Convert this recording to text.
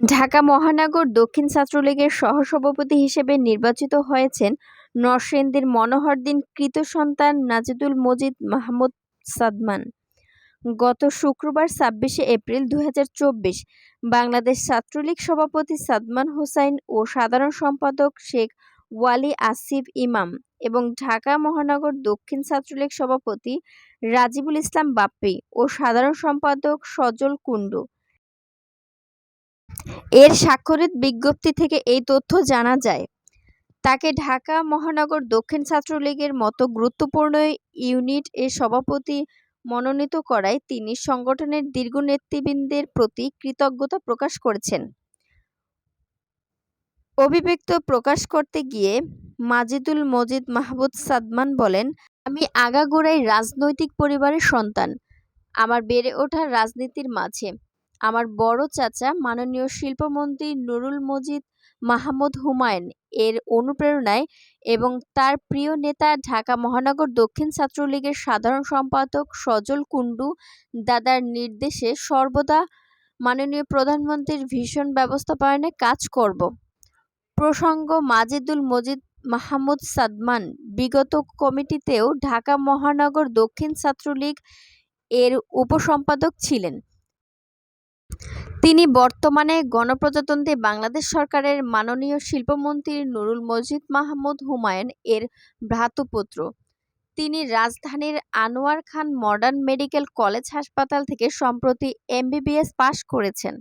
ঢাকা মহানগর দক্ষিণ ছাত্রলীগের সহসভাপতি হিসেবে নির্বাচিত হয়েছেন নরসিংদীর মনোহরদীন কৃত সন্তান নাজিদুল মজিদ মাহমুদ সাদমান। গত শুক্রবার ছাব্বিশে এপ্রিল দু হাজার চব্বিশ বাংলাদেশ ছাত্রলীগ সভাপতি সাদমান হোসাইন ও সাধারণ সম্পাদক শেখ ওয়ালি আসিফ ইমাম এবং ঢাকা মহানগর দক্ষিণ ছাত্রলীগ সভাপতি রাজিবুল ইসলাম বাপ্পি ও সাধারণ সম্পাদক সজল কুণ্ডু এর স্বাক্ষরিত বিজ্ঞপ্তি থেকে এই তথ্য জানা যায়। তাকে ঢাকা মহানগর দক্ষিণ ছাত্রলীগের মতো গুরুত্বপূর্ণ ইউনিট এর সভাপতি মনোনীত করায় তিনি সংগঠনের দীর্ঘ নেতৃবৃন্দের প্রতি কৃতজ্ঞতা প্রকাশ করেছেন। অভিব্যক্ত প্রকাশ করতে গিয়ে মাজিদুল মজিদ মাহবুদ সাদমান বলেন, আমি আগাগোড়াই রাজনৈতিক পরিবারের সন্তান। আমার বেড়ে ওঠা রাজনীতির মাঝে আমার বড় চাচা মাননীয় শিল্পমন্ত্রী নুরুল মজিদ মাহমুদ হুমায়ুন এর অনুপ্রেরণায় এবং তার প্রিয় নেতা ঢাকা মহানগর দক্ষিণ ছাত্রলীগের সাধারণ সম্পাদক সজল কুণ্ডু দাদার নির্দেশে সর্বদা মাননীয় প্রধানমন্ত্রীর ভীষণ ব্যবস্থাপনায় কাজ করব। প্রসঙ্গ মাজিদুল মজিদ মাহমুদ সাদমান বিগত কমিটিতেও ঢাকা মহানগর দক্ষিণ ছাত্রলীগ এর উপসম্পাদক ছিলেন। তিনি বর্তমানে গণপ্রজাতন্ত্রী বাংলাদেশ সরকারের মাননীয় শিল্পমন্ত্রী নুরুল মজিদ মাহমুদ হুমায়ুন এর ভ্রাতুপুত্র। তিনি রাজধানীর Anwar Khan modern medical college হাসপাতাল থেকে সম্প্রতি এমবিবিএস পাশ করেছেন।